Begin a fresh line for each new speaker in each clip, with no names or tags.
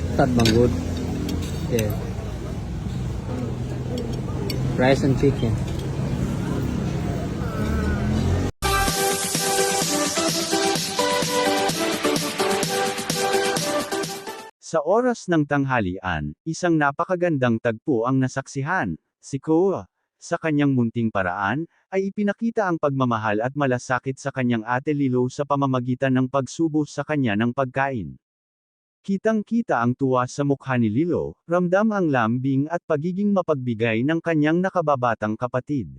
Tad manggod. Yeah. Rice and chicken.
Sa oras ng tanghalian, isang napakagandang tagpo ang nasaksihan. Si Koa, sa kanyang munting paraan, ay ipinakita ang pagmamahal at malasakit sa kanyang ate Lilo sa pamamagitan ng pagsubo sa kanya ng pagkain. Kitang-kita ang tuwa sa mukha ni Lilo, ramdam ang lambing at pagiging mapagbigay ng kanyang nakababatang kapatid.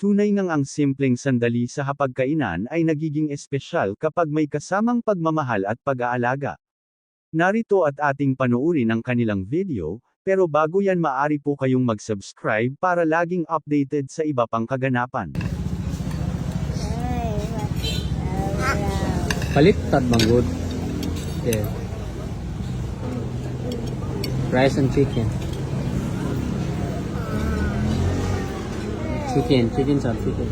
Tunay ngang ang simpleng sandali sa hapagkainan ay nagiging espesyal kapag may kasamang pagmamahal at pag-aalaga. Narito at ating panuurin ang kanilang video, pero bago yan maari po kayong mag-subscribe para laging updated sa iba pang kaganapan.
Palit tad manggod. Yeah. Rice and chicken. Chicken, chicken sir, chicken.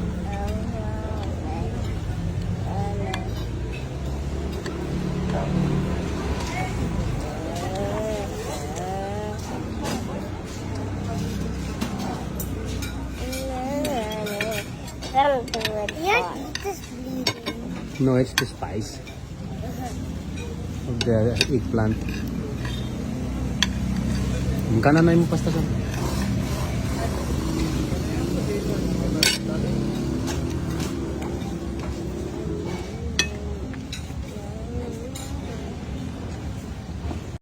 Yeah, this bleeding.
No, it's the spice of the eggplant. Magkano na yung pasta sir?